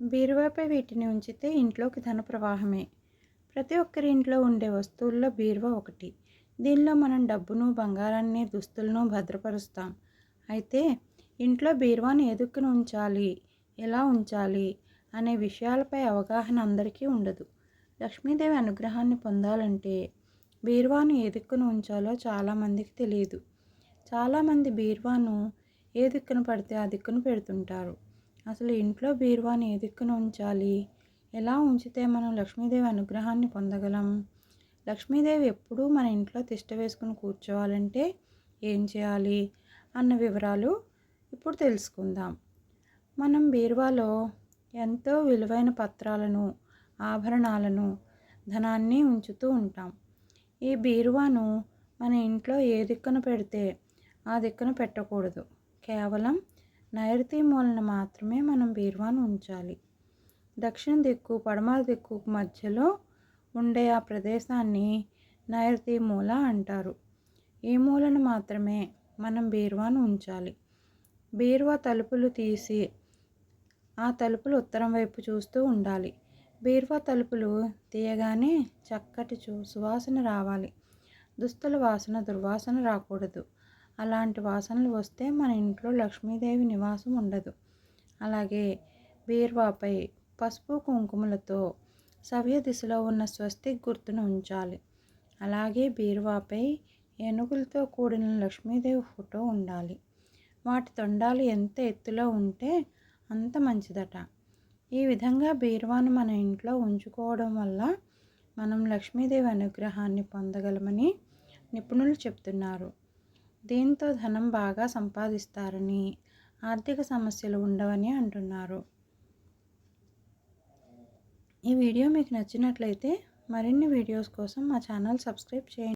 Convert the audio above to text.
బీరువాపై వీటిని ఉంచితే ఇంట్లోకి ధన ప్రవాహమే. ప్రతి ఒక్కరి ఇంట్లో ఉండే వస్తువుల్లో బీరువా ఒకటి. దీనిలో మనం డబ్బును బంగారాన్ని దుస్తులను భద్రపరుస్తాం. అయితే ఇంట్లో బీరువాను ఎదుక్కుని ఉంచాలి ఎలా ఉంచాలి అనే విషయాలపై అవగాహన అందరికీ ఉండదు. లక్ష్మీదేవి అనుగ్రహాన్ని పొందాలంటే బీరువాను ఏ ఉంచాలో చాలామందికి తెలియదు. చాలామంది బీరువాను ఏ దిక్కున పడితే ఆ దిక్కును పెడుతుంటారు. అసలు ఇంట్లో బీరువాని ఏ దిక్కున ఉంచాలి? ఎలా ఉంచితే మనం లక్ష్మీదేవి అనుగ్రహాన్ని పొందగలం? లక్ష్మీదేవి ఎప్పుడూ మన ఇంట్లో తిష్ట వేసుకుని కూర్చోవాలంటే ఏం చేయాలి? అన్న వివరాలు ఇప్పుడు తెలుసుకుందాం. మనం బీరువాలో ఎంతో విలువైన పత్రాలను ఆభరణాలను ధనాన్ని ఉంచుతూ ఉంటాం. ఈ బీరువాను మన ఇంట్లో ఏ దిక్కున పెడితే ఆ దిక్కున పెట్టకూడదు. కేవలం నైరుతి మూలన మాత్రమే మనం బీరువాను ఉంచాలి. దక్షిణ దిక్కు పడమర దిక్కు మధ్యలో ఉండే ఆ ప్రదేశాన్ని నైరుతి మూల అంటారు. ఈ మూలను మాత్రమే మనం బీరువాను ఉంచాలి. బీరువా తలుపులు తీసి ఆ తలుపులు ఉత్తరం వైపు చూస్తూ ఉండాలి. బీరువా తలుపులు తీయగానే చక్కటి చూ సువాసన రావాలి. దుస్తుల వాసన దుర్వాసన రాకూడదు. అలాంటి వాసనలు వస్తే మన ఇంట్లో లక్ష్మీదేవి నివాసం ఉండదు. అలాగే బీరువాపై పసుపు కుంకుమలతో సవ్య దిశలో ఉన్న స్వస్తి గుర్తును ఉంచాలి. అలాగే బీరువాపై ఏనుగులతో కూడిన లక్ష్మీదేవి ఫోటో ఉండాలి. వాటి తొండాలు ఎంత ఎత్తులో ఉంటే అంత మంచిదట. ఈ విధంగా బీరువాను మన ఇంట్లో ఉంచుకోవడం వల్ల మనం లక్ష్మీదేవి అనుగ్రహాన్ని పొందగలమని నిపుణులు చెప్తున్నారు. దీంతో ధనం బాగా సంపాదిస్తారని ఆర్థిక సమస్యలు ఉండవని అంటున్నారు. ఈ వీడియో మీకు నచ్చినట్లయితే మరిన్ని వీడియోస్ కోసం మా ఛానల్ సబ్స్క్రైబ్ చేయండి.